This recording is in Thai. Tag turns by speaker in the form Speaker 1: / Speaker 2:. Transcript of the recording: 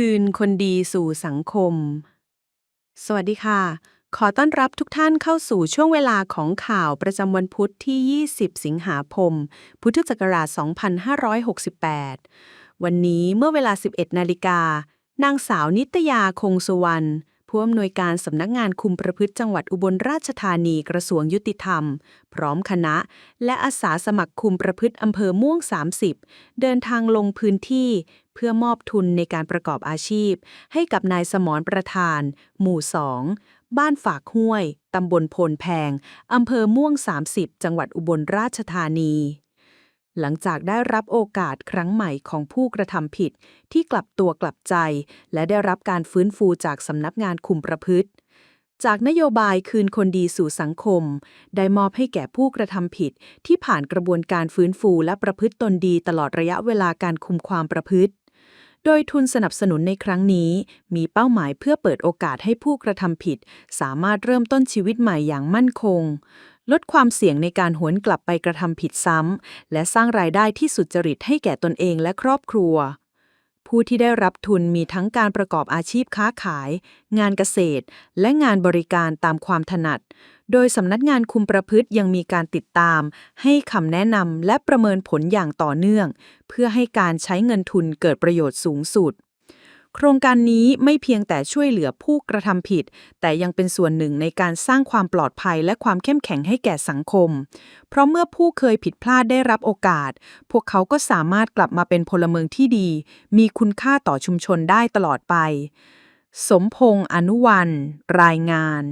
Speaker 1: คืนคนดีสู่สังคม สวัสดีค่ะ ขอต้อนรับทุกท่านเข้าสู่ช่วงเวลาของข่าวประจำวันพุธที่ 20 สิงหาคม พุทธศักราช 2568 วันนี้เมื่อเวลา 11 นาฬิกา นางสาวนิตยาคงสุวรรณผู้อำนวยการสำนักงานคุมประพฤติจังหวัดอุบลราชธานีกระทรวงยุติธรรม พร้อมคณะ และอาสาสมัครคุมประพฤติอำเภอม่วง 30 เดินทางลงพื้นที่ เพื่อมอบทุนในการประกอบอาชีพ ให้กับนายสมรประธาน หมู่2บ้านฝากห้วย ตำบลโพนแพง อำเภอม่วง 30 จังหวัดอุบลราชธานี หลังจากได้รับโอกาสครั้งใหม่ของผู้กระทำผิดที่กลับตัวกลับใจ และได้รับการฟื้นฟูจากสำนักงานคุมประพฤติ จากนโยบายคืนคนดีสู่สังคม ได้มอบให้แก่ผู้กระทำผิดที่ผ่านกระบวนการฟื้นฟูและประพฤติตนดีตลอดระยะเวลาการคุมความประพฤติ โดยทุนสนับสนุนในครั้งนี้ มีเป้าหมายเพื่อเปิดโอกาสให้ผู้กระทำผิด สามารถเริ่มต้นชีวิตใหม่อย่างมั่นคง ลดความเสี่ยงในการหวนกลับไปกระทำผิดซ้ำ และสร้างรายได้ที่สุจริตให้แก่ตนเองและครอบครัว ผู้ที่ได้รับทุนมีทั้งการประกอบอาชีพค้าขาย งานเกษตร และงานบริการตามความถนัด โดยสำนักงานคุมประพฤติยังมีการติดตาม ให้คำแนะนำและประเมินผลอย่างต่อเนื่อง เพื่อให้การใช้เงินทุนเกิดประโยชน์สูงสุด โครงการนี้ไม่เพียงแต่ช่วยเหลือผู้กระทำผิด แต่ยังเป็นส่วนหนึ่งในการสร้างความปลอดภัยและความเข้มแข็งให้แก่สังคม เพราะเมื่อผู้เคยผิดพลาดได้รับโอกาส พวกเขาก็สามารถกลับมาเป็นพลเมืองที่ดี มีคุณค่าต่อชุมชนได้ตลอดไป สมพงษ์อนุวัน รายงาน